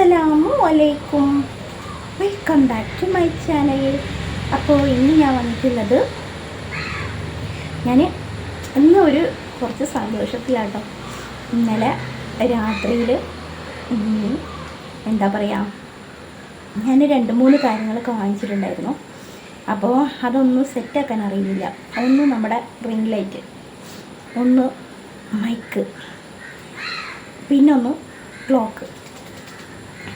അസ്സലാമു അലൈക്കും. Welcome back to my channel അപ്പോൾ ഇന്ന് ഞാൻ വന്നിട്ടുള്ളത് ഞാൻ ഇന്ന് ഒരു കുറച്ച് സന്തോഷത്തിലാട്ടോ. ഇന്നലെ രാത്രിയിൽ എന്താ പറയുക ഞാൻ രണ്ട് മൂന്ന് കാര്യങ്ങളൊക്കെ വാങ്ങിച്ചിട്ടുണ്ടായിരുന്നു. അപ്പോൾ അതൊന്നും സെറ്റാക്കാൻ അറിയില്ല ഒന്ന് നമ്മുടെ റിംഗ് ലൈറ്റ് ഒന്ന് മൈക്ക് പിന്നൊന്ന് ക്ലോക്ക്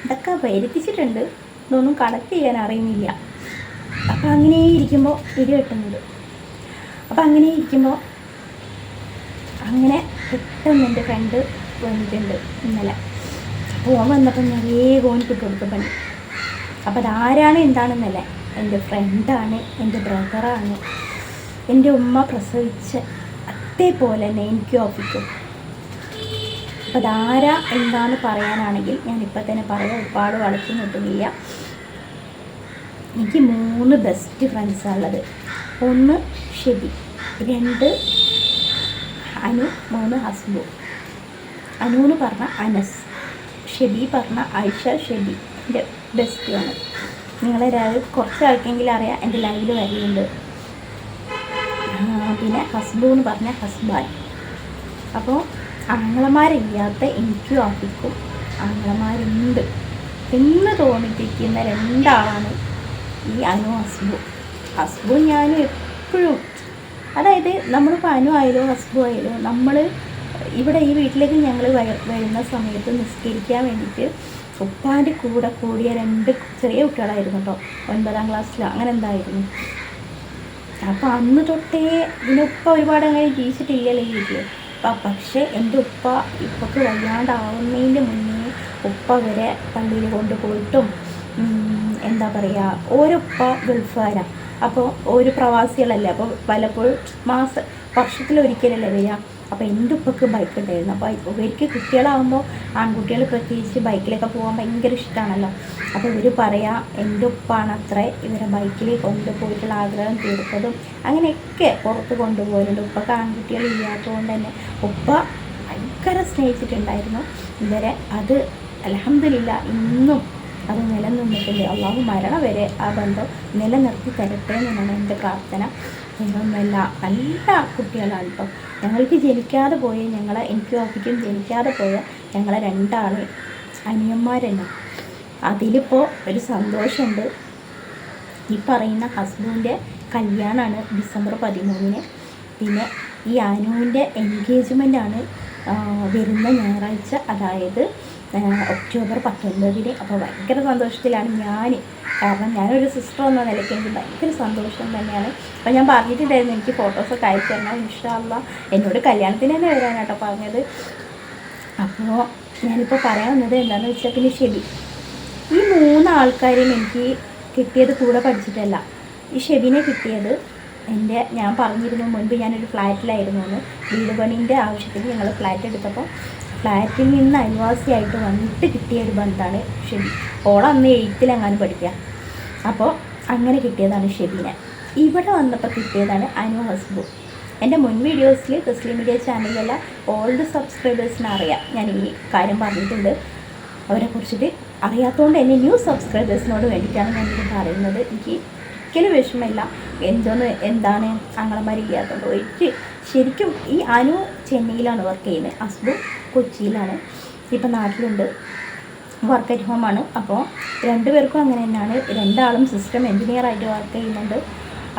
ഇതൊക്കെ വരുത്തിച്ചിട്ടുണ്ട്. ഇതൊന്നും കളക്ട് ചെയ്യാൻ അറിയുന്നില്ല. അപ്പം അങ്ങനെ ഇരിക്കുമ്പോൾ ഇടി വെട്ടുന്നത് അപ്പം അങ്ങനെ ഇരിക്കുമ്പോൾ അങ്ങനെ പെട്ടെന്ന് എന്റെ ഫ്രണ്ട് വന്നിട്ടുണ്ട് ഇന്നലെ. ഓൻ വന്നപ്പോൾ നിറയെ വേഗം ഓൻ കിട്ടു കൊടുക്കും പണി അപ്പോൾ അതാരാണ് എന്താണെന്നല്ല? എന്റെ ഫ്രണ്ടാണ് എന്റെ ബ്രദറാണ് എന്റെ ഉമ്മ പ്രസവിച്ച അതേപോലെ തന്നെ എനിക്കും ഓഫിക്കും അപ്പോൾ ധാര എന്താന്ന് പറയാനാണെങ്കിൽ ഞാനിപ്പോൾ തന്നെ പറയാം ഒരുപാട് വളച്ചു നിൽക്കുന്നില്ല എനിക്ക് മൂന്ന് ബെസ്റ്റ് ഫ്രണ്ട്സാണ് ഉള്ളത്. ഒന്ന് ഷെബി രണ്ട് അനു മൂന്ന് ഹസ്ബു. അനു എന്ന് പറഞ്ഞ അനസ് ഷെബി പറഞ്ഞ ഐഷ ഷെബി എന്റെ ബെസ്റ്റിയാണ് നിങ്ങളെ കുറച്ച് ആൾക്കെങ്കിലും അറിയാം എന്റെ ലൈവിൽ വരുന്നുണ്ട് പിന്നെ ഹസ്ബു എന്ന് പറഞ്ഞ ഹസ്ബാൻ അപ്പോൾ ആങ്ങളമാരില്ലാത്ത എനിക്കും ആഫിക്കും ആങ്ങളമാരുണ്ട് എന്ന് തോന്നിപ്പിക്കുന്ന രണ്ടാളാണ് ഈ അനു ഹസ്ബു. ഹസ്ബു ഞാനും എപ്പോഴും അതായത് നമ്മളിപ്പോൾ അനു ആയാലും ഹസ്ബു ആയാലും നമ്മൾ ഇവിടെ ഈ വീട്ടിലേക്ക് ഞങ്ങൾ വരുന്ന സമയത്ത് നിസ്കരിക്കാൻ വേണ്ടിയിട്ട് ഉപ്പാന്റെ കൂടെ കൂടിയ രണ്ട് ചെറിയ കുട്ടികളായിരുന്നു കേട്ടോ ഒൻപതാം ക്ലാസ്സിലോ അങ്ങനെ എന്തായിരുന്നു? അപ്പോൾ അന്ന് തൊട്ടേ ഇതിനൊപ്പം ഒരുപാട് അങ്ങനെ ജീവിച്ചിട്ടില്ലല്ലോ ഈ വീട്ടിൽ പക്ഷേ എന്റെ ഉപ്പ ഇപ്പക്ക് വയ്യാണ്ടാവുന്നതിന്റെ മുന്നേ ഉപ്പ വരെ പള്ളിയിൽ കൊണ്ടുപോയിട്ടും എന്താ പറയുക ഉപ്പ ഗൾഫുകാരാണ് അപ്പോൾ ഒരു പ്രവാസികളല്ലേ അപ്പോൾ പലപ്പോഴും മാസ വർഷത്തിലൊരിക്കലല്ലേ വരിക അപ്പോൾ എന്റെ ഉപ്പക്ക് ബൈക്ക് ഉണ്ടായിരുന്നു. അപ്പോൾ ഇവർക്ക് കുട്ടികളാകുമ്പോൾ ആൺകുട്ടികൾ പ്രത്യേകിച്ച് ബൈക്കിലൊക്കെ പോകാൻ ഭയങ്കര ഇഷ്ടമാണല്ലോ അപ്പോൾ ഇവർ പറയാം എന്റെ ഉപ്പാണ് അത്ര ഇവരെ ബൈക്കിൽ കൊണ്ടുപോയിട്ടുള്ള ആഗ്രഹം തീർത്തതും അങ്ങനെയൊക്കെ പുറത്ത് കൊണ്ടുപോകലുണ്ട്. ഉപ്പക്ക് ആൺകുട്ടികൾ ഇല്ലാത്തതുകൊണ്ട് തന്നെ ഉപ്പ ഭയങ്കര സ്നേഹിച്ചിട്ടുണ്ടായിരുന്നു. ഇവരെ അത് അലഹമില്ല ഇന്നും അത് നിലനിന്നിട്ടുണ്ട് അള്ളാഹു മരണം വരെ ആ ബന്ധം നിലനിർത്തി തരട്ടെ എന്നാണ് എന്റെ പ്രാർത്ഥന. ഞങ്ങളൊന്നുമല്ല നല്ല കുട്ടികളാണ് കേട്ടോ ഞങ്ങൾക്ക് ജനിക്കാതെ പോയ ഞങ്ങളെ എനിക്കും ഓഫിക്കും ജനിക്കാതെ പോയ ഞങ്ങളെ രണ്ടാൾ അനിയന്മാരെന്നെ. അതിലിപ്പോൾ ഒരു സന്തോഷമുണ്ട്. ഈ പറയുന്ന ഹസ്ബൻഡിന്റെ കല്യാണമാണ് ഡിസംബർ പതിമൂന്നിന്. പിന്നെ ഈ അനുവിന്റെ എൻഗേജ്മെന്റാണ് വരുന്ന ഞായറാഴ്ച അതായത് ഒക്ടോബർ പത്തൊൻപതിന്. അപ്പോൾ ഭയങ്കര സന്തോഷത്തിലാണ് ഞാൻ കാരണം ഞാനൊരു സിസ്റ്റർ എന്ന നിലയ്ക്ക് എനിക്ക് ഭയങ്കര സന്തോഷം തന്നെയാണ്. അപ്പം ഞാൻ പറഞ്ഞിട്ടുണ്ടായിരുന്നു എനിക്ക് ഫോട്ടോസൊക്കെ അയച്ചു തരണം ഇൻഷാല്ല എന്നോട് കല്യാണത്തിന് തന്നെ വരാനാട്ടോ പറഞ്ഞത്. അപ്പോൾ ഞാനിപ്പോൾ പറയാൻ വന്നത് എന്താണെന്ന് വെച്ചാൽ പിന്നെ ഷെബി ഈ മൂന്ന് ആൾക്കാരെയും എനിക്ക് കിട്ടിയത് കൂടെ പഠിച്ചിട്ടല്ല. ഈ ഷെബിനെ കിട്ടിയത് എന്റെ ഞാൻ പറഞ്ഞിരുന്നു മുൻപ് ഞാനൊരു ഫ്ലാറ്റിലായിരുന്നു എന്ന് വീട് പണീന്റെ ആവശ്യത്തിന് ഞങ്ങൾ ഫ്ലാറ്റ് എടുത്തപ്പോൾ ഫ്ലാറ്റിൽ നിന്ന് അയൽവാസിയായിട്ട് വന്നിട്ട് കിട്ടിയ ഒരു ബന്ധമാണ് ഷെബി. ഓളന്ന് എയ്ത്തിലെങ്ങാനും പഠിക്കുക അപ്പോൾ അങ്ങനെ കിട്ടിയതാണ് ഷെബീന. ഇവിടെ വന്നപ്പോൾ കിട്ടിയതാണ് അനു ഹസ്ബു. എന്റെ മുൻ വീഡിയോസിൽ ക്രിസ്ലി മീഡിയ ചാനലിലുള്ള ഓൾഡ് സബ്സ്ക്രൈബേഴ്സിന് അറിയാം. ഞാൻ ഈ കാര്യം പറഞ്ഞിട്ടുണ്ട്. അവരെ കുറിച്ചിട്ട് അറിയാത്തതുകൊണ്ട് തന്നെ ന്യൂ സബ്സ്ക്രൈബേഴ്സിനോട് വേണ്ടിയിട്ടാണ് ഞാനിത് പറയുന്നത്. എനിക്ക് ഒരിക്കലും വിഷമമില്ല. എന്തോന്ന് എന്താണ് അങ്ങളമാർ ഇല്ലാത്തതുകൊണ്ട് ഒരിക്കൽ ശരിക്കും ഈ അനു ചെന്നൈയിലാണ് വർക്ക് ചെയ്യുന്നത്. ഹസ്ബു കൊച്ചിയിലാണ്. ഇപ്പം നാട്ടിലുണ്ട്. വർക്ക് അറ്റ് ഹോമാണ് അപ്പോൾ രണ്ടുപേർക്കും അങ്ങനെ തന്നെയാണ്. രണ്ടാളും സിസ്റ്റം എൻജിനീയർ ആയിട്ട് വർക്ക് ചെയ്യുന്നുണ്ട്.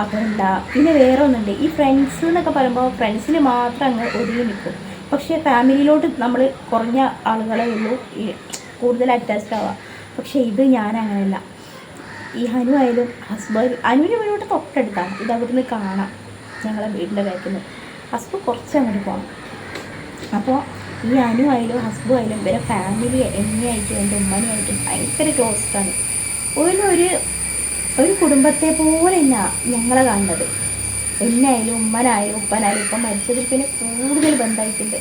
അപ്പോൾ എന്താ പിന്നെ വേറെ ഒന്നുണ്ട്. ഈ ഫ്രണ്ട്സ് എന്നൊക്കെ പറയുമ്പോൾ ഫ്രണ്ട്സിന് മാത്രം അങ്ങ് ഒതുങ്ങി നിൽക്കും. പക്ഷേ ഫാമിലിയിലോട്ട് നമ്മൾ കുറഞ്ഞ ആളുകളെ ഉള്ളൂ. കൂടുതൽ അറ്റാച്ച്ഡ് ആവുക. പക്ഷേ ഇത് ഞാൻ അങ്ങനെയല്ല ഈ ഹനു ആയാലും ഹസ്ബൻഡ് അനുവിന് വീടോട്ട് തൊട്ടടുത്താണ്. ഇത് അവിടുന്ന് കാണാം. ഞങ്ങളെ വീടിന്റെ ബാക്കിൽ ഹസ്ബൻഡ് കുറച്ച് അങ്ങോട്ട് പോകണം അപ്പോൾ ഈ അനു ആയാലും ഹസ്ബു ആയാലും ഇവരെ ഫാമിലി എന്നെയായിട്ടും എന്റെ ഉമ്മനെയായിട്ടും ഭയങ്കര ക്ലോസ്ഡാണ് ഒരു ഒരു കുടുംബത്തെ പോലെ തന്നെ ഞങ്ങളെ കാണുന്നത്. എന്നായാലും ഉമ്മനായാലും ഉപ്പനായാലും ഉപ്പ മരിച്ചതിൽ പിന്നെ കൂടുതൽ ബന്ധമായിട്ടുണ്ട്.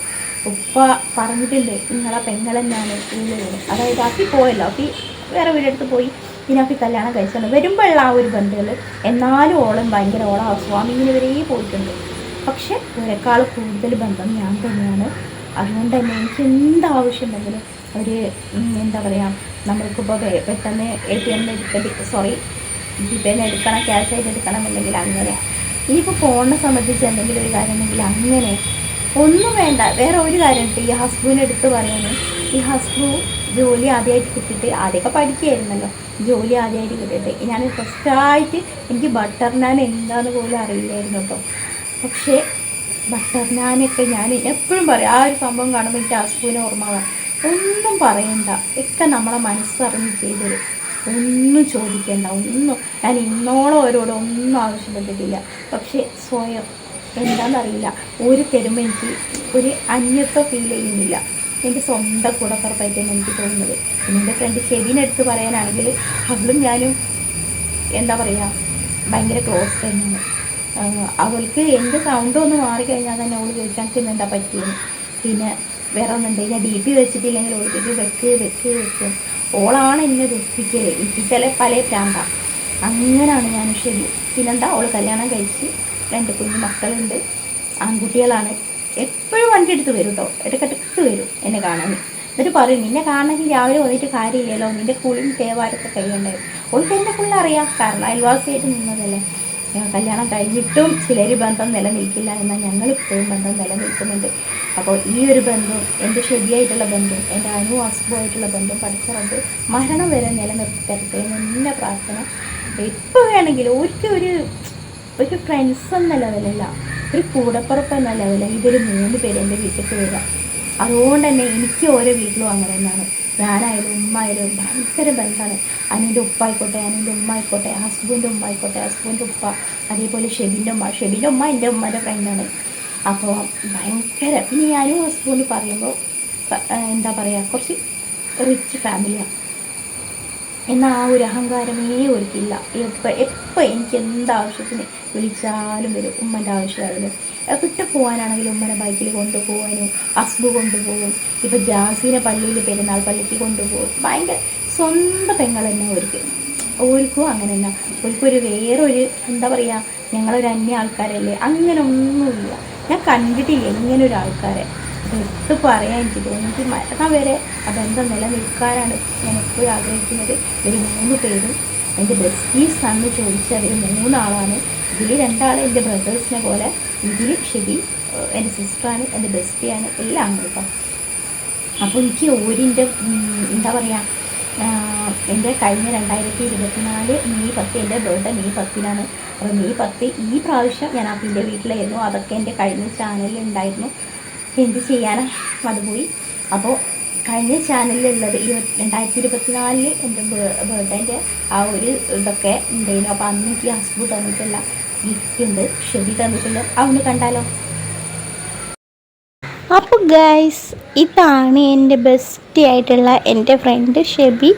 ഉപ്പ പറഞ്ഞിട്ടുണ്ട് നിങ്ങളെ പെങ്ങളെന്നാണ് വീട്. അതായത് അപ്പി പോയല്ലോ അപ്പി വേറെ വീടെടുത്ത് പോയി. അപ്പി കല്യാണം കഴിച്ചാണ് വരുമ്പോഴുള്ള ആ ഒരു ബന്ധുകൾ എന്നാലും ഓളം ഭയങ്കര ഓളം സ്വാമി ഇങ്ങനെ വരെ പോയിട്ടുണ്ട്. പക്ഷെ ഒരേക്കാൾ കൂടുതൽ ബന്ധം ഞാൻ തന്നെയാണ്. അതുകൊണ്ട് തന്നെ എനിക്ക് എന്ത് ആവശ്യമുണ്ടെങ്കിലും ഒരു എന്താ പറയുക നമ്മൾക്കിപ്പോൾ പെട്ടെന്ന് എ ടി എമ്മിൽ എടുക്കേണ്ടി സോറി ജിപേന്ന് എടുക്കണം ക്യാഷ് ആയിട്ട് എടുക്കണം എന്നുണ്ടെങ്കിൽ അങ്ങനെ. ഇനിയിപ്പോൾ ഫോണിനെ സംബന്ധിച്ച് എന്തെങ്കിലും ഒരു കാര്യം ഉണ്ടെങ്കിൽ അങ്ങനെ. ഒന്നും വേണ്ട വേറെ ഒരു കാര്യമുണ്ട് ഈ ഹസ്ബൻഡ് എടുത്ത് പറയാൻ ഈ ഹസ്ബു ജോലി ആദ്യമായിട്ട് കിട്ടിയിട്ട് ആദ്യമൊക്കെ പഠിക്കുകയായിരുന്നല്ലോ. ജോലി ആദ്യമായിട്ട് കിട്ടിയിട്ട്. ഞാൻ ഫസ്റ്റായിട്ട് എനിക്ക് ബട്ടർ നാൻ എന്താണെന്ന് പോലും അറിയില്ലായിരുന്നു കേട്ടോ. പക്ഷേ ബട്ടർ നാനൊക്കെ ഞാൻ എപ്പോഴും പറയും ആ ഒരു സംഭവം കാണുമ്പോൾ എനിക്ക് അസുഖിനെ ഓർമ്മ ഒന്നും പറയണ്ട. ഒക്കെ നമ്മളെ മനസ്സറിഞ്ഞ് ചെയ്തത്. ഒന്നും ചോദിക്കേണ്ട. ഒന്നും ഞാൻ ഇന്നോളം അവരോട് ഒന്നും ആവശ്യപ്പെട്ടിട്ടില്ല. പക്ഷേ സ്വയം എന്താണെന്നറിയില്ല ഒരു തരുമ്പോൾ എനിക്ക് ഒരു അന്യത്വം ഫീൽ ചെയ്യുന്നില്ല. എന്റെ സ്വന്തം കൂടപ്പുറപ്പായിട്ട് തന്നെ എനിക്ക് തോന്നുന്നത്. പിന്നെ എന്റെ ഫ്രണ്ട് ചെവിനെടുത്ത് പറയാനാണെങ്കിൽ അവളും ഞാനും എന്താ പറയുക ഭയങ്കര ക്ലോസ് തന്നെയാണ് അവൾക്ക് എന്റെ സൗണ്ട് ഒന്ന് മാറിക്കഴിഞ്ഞാൽ തന്നെ അവൾ ചോദിക്കാൻ ചെന്നെന്താ പറ്റിയെന്ന്? പിന്നെ വേറെ ഒന്നുണ്ട്. ഞാൻ ഡി പി വെച്ചിട്ടില്ലെങ്കിൽ ഓൾറെഡി വെക്ക് വെക്ക് വെക്കും. ഓളാണ് എന്നെ ദുഃഖിക്കൽ. എനിക്ക് ചില പല പ്രാന്ത. അങ്ങനെയാണ് ഞാൻ ശരി. പിന്നെന്താ? അവൾ കല്യാണം കഴിച്ച് രണ്ട് കുഞ്ഞു മക്കളുണ്ട്. ആൺകുട്ടികളാണ്. എപ്പോഴും വണ്ടി എടുത്ത് വരും കേട്ടോ ഇടയ്ക്കിടയ്ക്ക് വരും എന്നെ കാണാൻ. എന്നിട്ട് പറയും നിന്നെ കാണണമെങ്കിൽ രാവിലെ വന്നിട്ട് കാര്യമില്ലല്ലോ. നിന്റെ കുളിയും തേവാരൊക്കെ കഴിയണ്ടേ? ഓൾക്ക് എന്നെ ഫുള്ള് അറിയാം. കാരണം അയൽവാസിയായിട്ട് നിന്നതല്ലേ. കല്യാണം കഴിഞ്ഞിട്ടും ചിലർ ബന്ധം നിലനിൽക്കില്ല എന്നാൽ ഞങ്ങൾ ഇപ്പോഴും ബന്ധം നിലനിൽക്കുന്നുണ്ട്. അപ്പോൾ ഈ ഒരു ബന്ധം എന്റെ ശരിയായിട്ടുള്ള ബന്ധം എന്റെ അനു അസുഖമായിട്ടുള്ള ബന്ധം പഠിച്ചുകൊണ്ട് മരണം വരെ നിലനിർത്തി തരട്ടെ എന്ന് എന്റെ പ്രാർത്ഥന. എപ്പോൾ വേണമെങ്കിലും ഒരിക്കലും ഒരു ഒരു ഫ്രണ്ട്സ് എന്ന ലെവലല്ല ഒരു കൂടപ്പുറപ്പ് എന്ന ലെവലിൽ ഇതൊരു മൂന്ന് പേര് എന്റെ വീട്ടിലേക്ക് വരിക. അതുകൊണ്ട് തന്നെ എനിക്ക് ഓരോ വീട്ടിലും അങ്ങനെ തന്നെയാണ്. ഞാനായാലും ഉമ്മ ആയാലും ഭയങ്കര ബന്ധമാണ് അനിന്റെ ഉപ്പ ആയിക്കോട്ടെ അനുവിന്റെ ഉമ്മ ആയിക്കോട്ടെ ഹസ്ബൻഡ് ഉമ്മ ആയിക്കോട്ടെ ഹസ്ബൻഡ് ഉപ്പ അതേപോലെ ഷെബിന്റെ ഉമ്മ ഷെബിന്റെ ഉമ്മ എന്റെ ഉമ്മന്റെ ഫ്രണ്ടാണ് അപ്പോൾ ഭയങ്കര പിന്നെ ഞാനും ഹസ്ബൻഡ് പറയുമ്പോൾ എന്താ പറയുക കുറച്ച് റിച്ച് ഫാമിലിയാണ് എന്നാൽ ആ ഒരു അഹങ്കാരമേ ഒരുക്കില്ല. എപ്പോൾ എപ്പോൾ എനിക്ക് എന്താവശ്യത്തിന് വിളിച്ചാലും വരും ഉമ്മന്റെ ആവശ്യമായാലും എവിടെ പോകാനാണെങ്കിലും ഉമ്മനെ ബൈക്കിൽ കൊണ്ടുപോകാനും അസ്ബു കൊണ്ടുപോകും ഇപ്പോൾ ജാസീനെ പള്ളിയിൽ പെരുന്നാൾ പള്ളിക്ക് കൊണ്ടുപോകും. ഭയങ്കര സ്വന്തം പെങ്ങൾ തന്നെ ഒരുക്കും ഓർക്കും അങ്ങനെ തന്നെ ഓർക്കൊരു വേറൊരു എന്താ പറയുക ഞങ്ങളൊരു അന്യ ആൾക്കാരല്ലേ? അങ്ങനെ ഒന്നുമില്ല. ഞാൻ കണ്ടിട്ടില്ല ഇങ്ങനെ ഒരു ആൾക്കാരെ എടുത്ത് പറയാൻ എനിക്ക് എനിക്ക് മരണം വരെ ആ ബന്ധം നിലനിൽക്കാനാണ് ഞാൻ എപ്പോഴും ആഗ്രഹിക്കുന്നത്. ഇവർ മൂന്ന് പേരും എന്റെ ബെസ്റ്റീസ് ആണെന്ന് ചോദിച്ചാൽ ഇവർ മൂന്നാളാണ്. ഇതിൽ രണ്ടാൾ എന്റെ ബ്രദേഴ്സിനെ പോലെ ഇതിൽ ഷെബി എന്റെ സിസ്റ്ററാണ് എന്റെ ബെസ്റ്റിയാണ് എല്ലാം കേട്ടോ അപ്പോൾ എനിക്ക് ഓരിന്റെ എന്താ പറയുക എന്റെ കഴിഞ്ഞ രണ്ടായിരത്തി ഇരുപത്തിനാല് മെയ് പത്ത് എന്റെ ബർത്ത്ഡേ മെയ് പത്തിനാണ്. അപ്പോൾ മെയ് പത്ത് ഈ പ്രാവശ്യം ഞാൻ അപ്പിന്റെ വീട്ടിലായിരുന്നു. അതൊക്കെ എന്റെ കഴിഞ്ഞ ചാനലിൽ ഉണ്ടായിരുന്നു. എന്ത് ചെയ്യാനാ? അത് പോയി. അപ്പോൾ കഴിഞ്ഞ ചാനലിലുള്ളത് ഇരുപത്തി രണ്ടായിരത്തി ഇരുപത്തിനാലിൽ എന്റെ ബർത്ത്ഡേന്റെ ആ ഒരു ഇതൊക്കെ ഉണ്ടായിരുന്നു. അപ്പോൾ അന്ന് എനിക്ക് ഹസ്ബൻഡ് തന്നിട്ടുള്ള ഗിഫ്റ്റ് ഉണ്ട്. ഷെബി തന്നിട്ടില്ല അവന് കണ്ടാലോ? അപ്പോൾ ഗൈസ് ഇതാണ് എന്റെ ബെസ്റ്റ് ആയിട്ടുള്ള എന്റെ ഫ്രണ്ട് ഷെബി.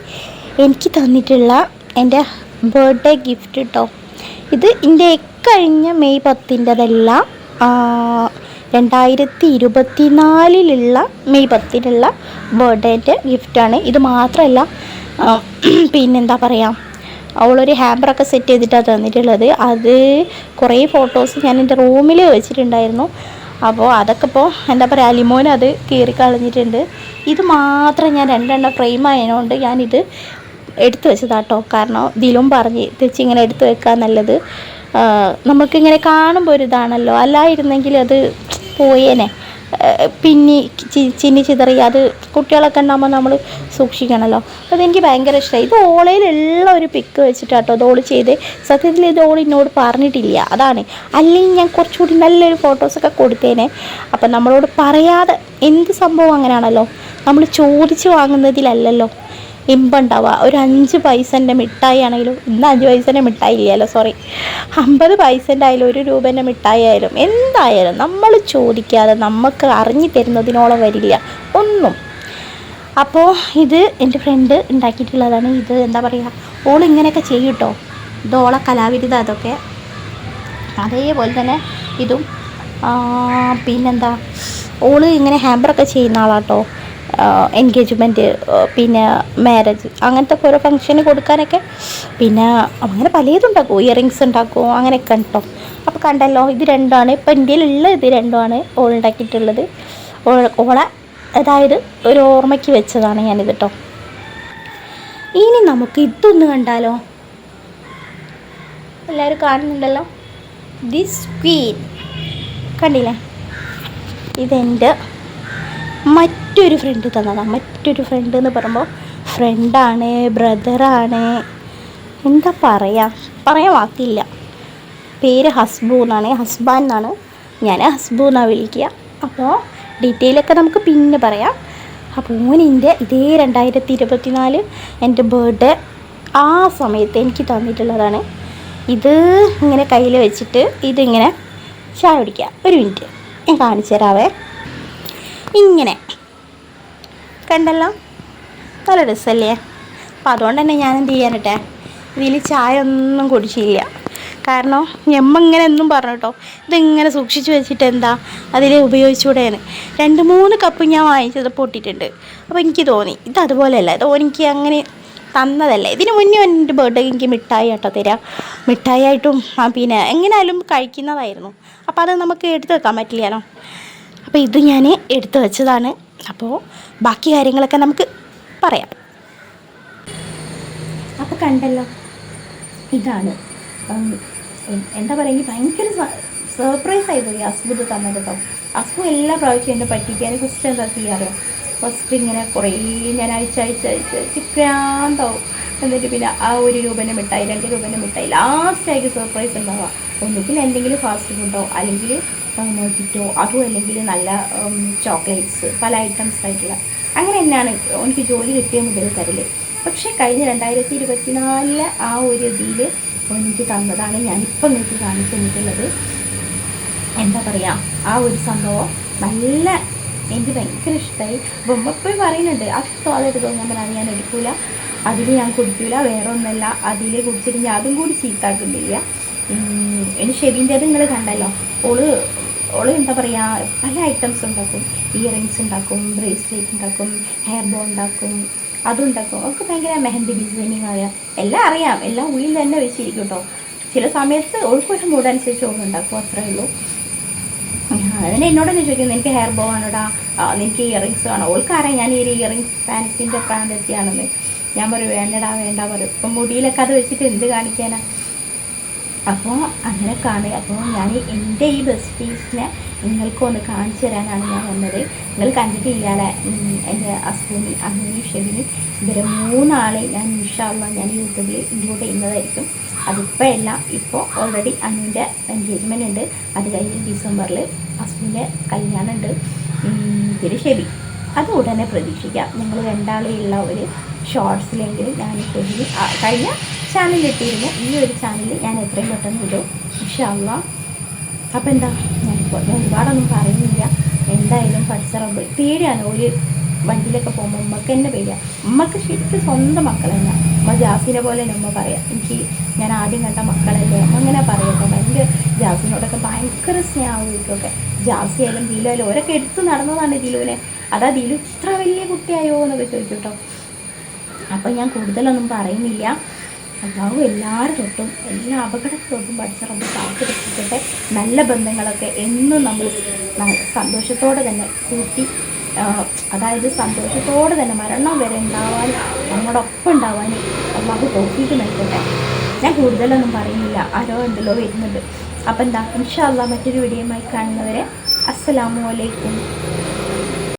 എനിക്ക് തന്നിട്ടുള്ള എന്റെ ബർത്ത്ഡേ ഗിഫ്റ്റ് കേട്ടോ ഇത് എന്റെ കഴിഞ്ഞ മെയ് പത്തിന്റെതല്ല. രണ്ടായിരത്തി ഇരുപത്തിനാലിലുള്ള മെയ് പത്തിനുള്ള ബർത്ത്ഡേന്റെ ഗിഫ്റ്റാണ്. ഇത് മാത്രമല്ല പിന്നെന്താ പറയുക അവളൊരു ഹാമ്പറൊക്കെ സെറ്റ് ചെയ്തിട്ടാണ് തന്നിട്ടുള്ളത്. അത് കുറേ ഫോട്ടോസ് ഞാൻ എന്റെ റൂമിൽ വെച്ചിട്ടുണ്ടായിരുന്നു. അപ്പോൾ അതൊക്കെ ഇപ്പോൾ എന്താ പറയുക അലിമോൻ അത് കീറി കളഞ്ഞിട്ടുണ്ട്. ഇത് മാത്രം ഞാൻ രണ്ടെണ്ണം ഫ്രെയിം ആയതുകൊണ്ട് ഞാനിത് എടുത്തു വെച്ചതാട്ടോ. കാരണം ഇതിലും പറഞ്ഞ് തെച്ച് ഇങ്ങനെ എടുത്തു വെക്കാൻ നല്ലത്. നമുക്കിങ്ങനെ കാണുമ്പോൾ ഒരു ഇതാണല്ലോ. അല്ലായിരുന്നെങ്കിൽ അത് പോയേനെ. പിന്നി ചിന്നി ചിതറി അത് കുട്ടികളൊക്കെ ഉണ്ടാകുമ്പോൾ നമ്മൾ സൂക്ഷിക്കണമല്ലോ അപ്പോൾ അതെനിക്ക് ഭയങ്കര ഇഷ്ടമായി ഇത് ഓളയിലുള്ള ഒരു പിക്ക് വെച്ചിട്ടാട്ടോ അത് ഓൾ ചെയ്ത്. സത്യത്തിൽ ഇത് ഓൾ എന്നോട് പറഞ്ഞിട്ടില്ല. അതാണ്. അല്ലെങ്കിൽ ഞാൻ കുറച്ചുകൂടി നല്ലൊരു ഫോട്ടോസൊക്കെ കൊടുത്തേനെ. അപ്പം നമ്മളോട് പറയാതെ എന്ത് സംഭവം അങ്ങനെയാണല്ലോ? നമ്മൾ ചോദിച്ച് വാങ്ങുന്നതിലല്ലല്ലോ. ഇമ്പം ഉണ്ടാവുക ഒരു അഞ്ച് പൈസന്റെ മിഠായി ആണെങ്കിലും ഇന്ന് അഞ്ച് പൈസന്റെ മിഠായി ഇല്ലല്ലോ സോറി അമ്പത് പൈസന്റെ ആയാലും ഒരു രൂപേന്റെ മിഠായി ആയാലും എന്തായാലും നമ്മൾ ചോദിക്കാതെ നമുക്ക് അറിഞ്ഞു തരുന്നതിനോളം വരില്ല. ഒന്നും. അപ്പോൾ ഇത് എന്റെ ഫ്രണ്ട് ഉണ്ടാക്കിയിട്ടുള്ളതാണ്. ഇത് എന്താ പറയുക ഓൾ ഇങ്ങനെയൊക്കെ ചെയ്യും കേട്ടോ ഇത് ഓളെ കലാവിരുദ്ധ അതൊക്കെ. അതേപോലെ തന്നെ ഇതും പിന്നെന്താ ഓൾ ഇങ്ങനെ ഹാമ്പറൊക്കെ ചെയ്യുന്ന ആളാട്ടോ എൻഗേജ്മെന്റ് പിന്നെ മാരേജ് അങ്ങനത്തെ ഓരോ ഫംഗ്ഷന് കൊടുക്കാനൊക്കെ. പിന്നെ അങ്ങനെ പലതും ഉണ്ടാക്കും ഇയറിങ്സ് ഉണ്ടാക്കും. അങ്ങനെയൊക്കെ ഉണ്ടോ അപ്പോൾ കണ്ടല്ലോ ഇത് രണ്ടാണ്. ഇപ്പം ഇന്ത്യയിലുള്ള ഇത് രണ്ടുമാണ് ഓൾ ഉണ്ടാക്കിയിട്ടുള്ളത്. ഓള അതായത് ഒരു ഓർമ്മയ്ക്ക് വെച്ചതാണ് ഞാനിത് കേട്ടോ ഇനി നമുക്ക് ഇതൊന്ന് കണ്ടാലോ? എല്ലാവരും കാണുന്നുണ്ടല്ലോ? ദിസ് ക്വീൻ കണ്ടില്ലേ? ഇതെന്റെ മറ്റൊരു ഫ്രണ്ട് തന്നതാണ് മറ്റൊരു ഫ്രണ്ട് എന്ന് പറയുമ്പോൾ ഫ്രണ്ടാണ് ബ്രദറാണ് എന്താ പറയുക പറയാൻ വാക്കില്ല. പേര് ഹസ്ബു എന്നാണ്. ഹസ്ബാൻ എന്നാണ്. ഞാൻ ഹസ്ബു എന്നാണ് വിളിക്കുക. അപ്പോൾ ഡീറ്റെയിലൊക്കെ നമുക്ക് പിന്നെ പറയാം. അപ്പോൾ ഓനിന്റെ ഇതേ രണ്ടായിരത്തി ഇരുപത്തി നാല് എന്റെ ബർത്ത്ഡേ ആ സമയത്ത് എനിക്ക് തന്നിട്ടുള്ളതാണ്. ഇത് ഇങ്ങനെ കയ്യിൽ വെച്ചിട്ട് ഇതിങ്ങനെ ചായ കുടിക്കുക. ഒരു മിനിറ്റ് ഞാൻ കാണിച്ചു തരാവേ. ഇങ്ങനെ. കണ്ടല്ലോ? നല്ല രസമല്ലേ? അപ്പോൾ അതുകൊണ്ട് തന്നെ ഞാൻ എന്ത് ചെയ്യാനിട്ടെ? ഇതിൽ ചായ ഒന്നും കുടിച്ചില്ല. കാരണം ഞമ്മ ഇങ്ങനെ എന്നും പറഞ്ഞു കേട്ടോ. ഇതിങ്ങനെ സൂക്ഷിച്ച് വെച്ചിട്ട് എന്താ? അതിൽ ഉപയോഗിച്ചുകൂടെയാണ് രണ്ട് മൂന്ന് കപ്പ് ഞാൻ വാങ്ങിച്ചത് പൊട്ടിയിട്ടുണ്ട്. അപ്പോൾ എനിക്ക് തോന്നി ഇത് അതുപോലെയല്ല. ഇത് എനിക്ക് അങ്ങനെ തന്നതല്ല. ഇതിന് മുന്നേ എന്റെ ബർത്ത്ഡേ എനിക്ക് മിഠായി ആട്ടോ തരാം. മിഠായി ആയിട്ടും പിന്നെ എങ്ങനെയായാലും കഴിക്കുന്നതായിരുന്നു. അപ്പോൾ അത് നമുക്ക് എടുത്ത് വെക്കാൻ പറ്റില്ലല്ലോ. അപ്പോൾ ഇത് ഞാൻ എടുത്തു വെച്ചതാണ്. അപ്പോൾ ബാക്കി കാര്യങ്ങളൊക്കെ നമുക്ക് പറയാം. അപ്പോൾ കണ്ടല്ലോ ഇതാണ്. എന്താ പറയുക ഭയങ്കര സർപ്രൈസ് ആയിപ്പോയി അസ്ബുദ് തന്നത് കേട്ടോ. അസ്ബു എല്ലാ പ്രാവശ്യം എന്നെ പറ്റിക്കാൻ ഫസ്റ്റ് എന്താ ചെയ്യാറ്? ഫസ്റ്റ് ഇങ്ങനെ കുറേ ഞാൻ അയച്ച് അയച്ച് അയച്ച് ചിക്രാന്താവും എന്നിട്ട് പിന്നെ ആ ഒരു രൂപനെ മിഠായി രണ്ട് രൂപനെ മിഠായി. ലാസ്റ്റായിട്ട് സർപ്രൈസ് ഉണ്ടാവുക. ഒന്നുകിൽ എന്തെങ്കിലും ഫാസ്റ്റ് ഫുഡോ അല്ലെങ്കിൽ നോക്കിറ്റോ അതും അല്ലെങ്കിൽ നല്ല ചോക്ലേറ്റ്സ് പല ഐറ്റംസ് ആയിട്ടുള്ള അങ്ങനെ തന്നെയാണ് എനിക്ക് ജോലി കിട്ടിയ മുതൽ തരൽ പക്ഷേ കഴിഞ്ഞ രണ്ടായിരത്തി ഇരുപത്തിനാലിൽ ആ ഒരു ഇതിൽ എനിക്ക് തന്നതാണ് ഞാനിപ്പം നിങ്ങൾക്ക് കാണിച്ചു തന്നിട്ടുള്ളത് എന്താ പറയുക ആ ഒരു സംഭവം നല്ല എനിക്ക് ഭയങ്കര ഇഷ്ടമായി ബൊമ്മപ്പോയി പറയുന്നുണ്ട് അത് തോന്നരുത് ഞാൻ പറയാൻ ഞാൻ എടുക്കൂല അതിൽ ഞാൻ കുടിക്കൂല വേറെ ഒന്നല്ല അതിൽ കുടിച്ചിട്ട് ഞാൻ അതും കൂടി ചീത്താക്കുന്നില്ല. ഇനി ഷെബീന്റെ നിങ്ങൾ കണ്ടല്ലോ. ഓൾ ഓൾ എന്താ പറയുക പല ഐറ്റംസ് ഉണ്ടാക്കും. ഇയറിങ്സ് ഉണ്ടാക്കും ബ്രേസ്ലെറ്റ് ഉണ്ടാക്കും ഹെയർ ബോ ഉണ്ടാക്കും. അതുണ്ടാക്കും അവൾക്ക് ഭയങ്കര മെഹന്തി ഡിസൈനിങ് ആയ. എല്ലാം അറിയാം. എല്ലാം ഉള്ളിൽ തന്നെ വെച്ചിരിക്കും കേട്ടോ ചില സമയത്ത് ഓൾക്കൊരു മൂടനുസരിച്ച് ഓൾ ഉണ്ടാക്കും അത്രേ ഉള്ളൂ. അതിന് എന്നോട് തന്നെ ചോദിക്കുന്നത് എനിക്ക് ഹെയർ ബോ ആണോടാ നിനക്ക് ഇയറിങ്സ് വേണോ? ഓൾക്കറിയാം ഞാൻ ഈ ഇയറിങ്സ് ഫാൻസിന്റെ പ്രാന്തത്തിയാണെന്ന് ഞാൻ പറയും വേണ്ടടാ വേണ്ട പറയും. ഇപ്പം മുടിയിലൊക്കെ അത് വെച്ചിട്ട് എന്ത് കാണിക്കാനാ? അപ്പോൾ അങ്ങനെ കാണുക അപ്പോൾ ഞാൻ എന്റെ ഈ ബെസ്റ്റീസിനെ നിങ്ങൾക്കൊന്ന് കാണിച്ചു തരാനാണ് ഞാൻ വന്നത്. നിങ്ങൾ കണ്ടിട്ടില്ലാലെ? എന്റെ അസ്ബൂനി അമ്മി ഷെബിനി ഇവരെ മൂന്നാളെ ഞാൻ ഇൻഷാല്ല ഞാൻ യൂട്യൂബിൽ ഇൻക്ലൂഡ് ചെയ്യുന്നതായിരിക്കും. അതിപ്പോൾ എല്ലാം ഇപ്പോൾ ഓൾറെഡി അന്നുവിന്റെ എൻഗേജ്മെന്റ് ഉണ്ട്. അത് കഴിഞ്ഞ് ഡിസംബറിൽ ഹസ്ബൻഡിന്റെ കല്യാണം ഉണ്ട്. പിന്നെ ഷെബി. അത് ഉടനെ പ്രതീക്ഷിക്കാം. നിങ്ങൾ രണ്ടാളെയുള്ള ഒരു ഷോർട്സിലെങ്കിലും ഞാൻ ഷെബി ആ, കഴിഞ്ഞ ഇട്ടിരുന്നു ഈ ഒരു ചാനലിൽ ഞാൻ എത്രയും പെട്ടെന്ന് ഇടും അല്ല അപ്പോൾ എന്താ? ഞാനിപ്പോൾ ഞാൻ ഒരുപാടൊന്നും പറയുന്നില്ല. എന്തായാലും പഠിച്ച റബ്ബ്. പേടിയാണ്. ഒരു വണ്ടിയിലൊക്കെ പോകുമ്പോൾ ഉമ്മക്ക് തന്നെ പേടിയാണ് ഉമ്മക്ക് ശരിക്കും സ്വന്തം മക്കൾ തന്നെ ഉമ്മ ജാസിനെ പോലെ തന്നെ ഉമ്മ പറയാം. എനിക്ക് ഞാൻ ആദ്യം കണ്ട മക്കളല്ലേ? അങ്ങനെ പറയട്ടെ ഭയങ്കര ജാസിനോടൊക്കെ ഭയങ്കര സ്നേഹവും വീട്ടിലൊക്കെ ജാസി ആയാലും ദീലു ആയാലും ഓരൊക്കെ എടുത്ത് നടന്നതാണ് ദീലുവിനെ. അതാ ദീലു ഇത്ര വലിയ കുട്ടിയായോ എന്നൊക്കെ ചോദിച്ചു കേട്ടോ. അപ്പം ഞാൻ കൂടുതലൊന്നും പറയുന്നില്ല. അള്ളാഹു എല്ലാവരും തൊട്ടും എല്ലാ അപകടത്തിൽ തൊട്ടും പഠിച്ച റബ്ബ് കാത്തു രക്ഷിക്കട്ടെ നല്ല ബന്ധങ്ങളൊക്കെ എന്നും നമ്മൾ സന്തോഷത്തോടെ തന്നെ കൂട്ടി അതായത് സന്തോഷത്തോടെ തന്നെ മരണം വരെ ഉണ്ടാവാൻ നമ്മോടൊപ്പം ഉണ്ടാവാൻ അള്ളാഹു തോക്കിയിട്ട് നിൽക്കട്ടെ ഞാൻ കൂടുതലൊന്നും പറയുന്നില്ല. ആരോ എന്തെല്ലോ വരുന്നുണ്ട്. അപ്പം എന്താ ഇൻഷാ അള്ളാഹ് മറ്റൊരു വീഡിയോയുമായി കാണുന്നവരെ അസ്സലാമു അലൈക്കും.